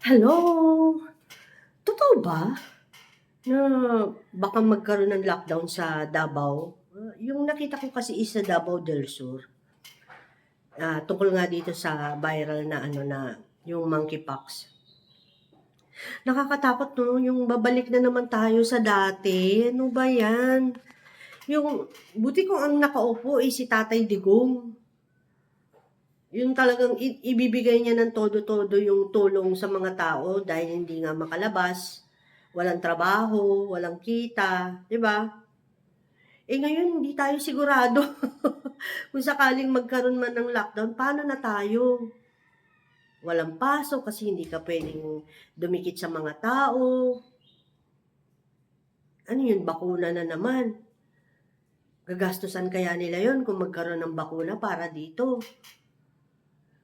Hello? Totoo ba na baka magkaroon ng lockdown sa Davao? Yung nakita ko kasi is sa Davao del Sur. Ah, tungkol nga dito sa viral na ano na yung monkeypox. Nakakatakot no, yung babalik na naman tayo sa dati. Ano ba yan? Yung, buti kung ang nakaupo ay si Tatay Digong. Yung talagang i- ibibigay niya ng todo-todo yung tulong sa mga tao dahil hindi nga makalabas, walang trabaho, walang kita, di ba? Eh ngayon, hindi tayo sigurado. Kung sakaling magkaroon man ng lockdown, paano na tayo? Walang pasok kasi hindi ka pwedeng dumikit sa mga tao. Ano yun, bakuna na naman. Gagastusan kaya nila yon kung magkaroon ng bakuna para dito.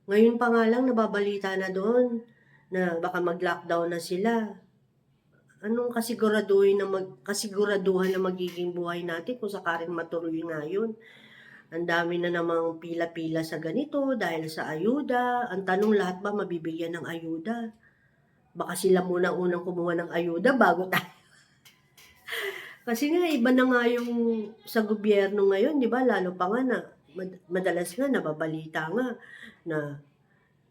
Ngayon pa nga lang nababalita na doon na baka mag-lockdown na sila. Anong kasiguraduhin na mag, kasiguraduhan na magiging buhay natin kung sakaring matuloy nga yun? Ang dami na namang pila-pila sa ganito dahil sa ayuda. Ang tanong lahat ba mabibigyan ng ayuda? Baka sila muna unang kumuha ng ayuda bago tayo. Kasi nga iba na nga yung sa gobyerno ngayon, di ba? Lalo pa nga na madalas nga nababalita nga na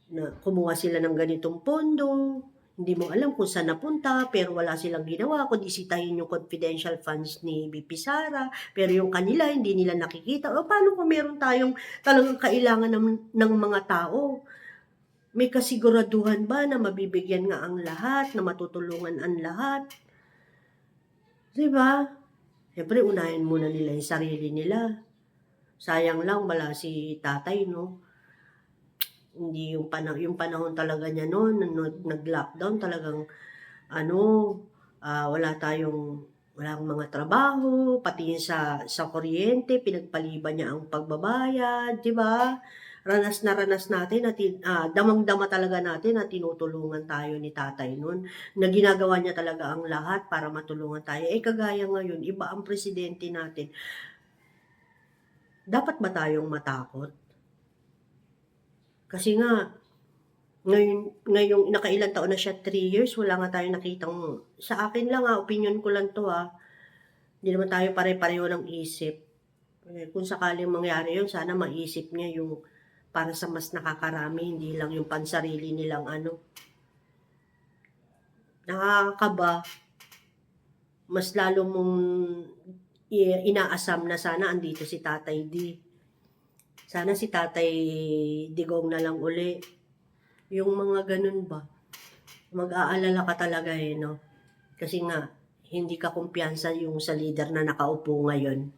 na kumuha sila ng ganitong pondo, hindi mo alam kung saan napunta, pero wala silang ginawa, kundi sitahin yung confidential funds ni BP Sara, pero yung kanila, hindi nila nakikita. O paano kung meron tayong talagang kailangan ng, ng mga tao? May kasiguraduhan ba na mabibigyan nga ang lahat, na matutulungan ang lahat? Di ba? Siyempre, unahin muna nila yung sarili nila. Sayang lang, wala si tatay, no? Hindi yung panahon, yung panahon talaga niya noon, nag- nag-lockdown, talagang, ano, ah, wala tayong, walang mga trabaho, pati sa, sa kuryente, pinagpaliban niya ang pagbabayad, di ba? Ranas na ranas natin, at ah, damang-dama talaga natin na tinutulungan tayo ni tatay noon na ginagawa niya talaga ang lahat para matulungan tayo. Eh, kagaya ngayon, iba ang presidente natin. Dapat ba tayong matakot? Kasi nga, ngayon, ngayong nakailan taon na siya, 3 years, wala nga tayo nakitang, sa akin lang ha, opinion ko lang to ha, hindi naman tayo pare-pareho ng isip. Eh, kung sakaling mangyari yun, sana maisip niya yung para sa mas nakakarami, hindi lang yung pansarili nilang ano. Nakakaba, mas lalo mong inaasam na sana andito si Tatay D. Sana si Tatay Digong na lang uli. Yung mga ganun ba? Mag-aalala ka talaga eh, no? Kasi nga, hindi ka kumpiyansa yung sa leader na nakaupo ngayon.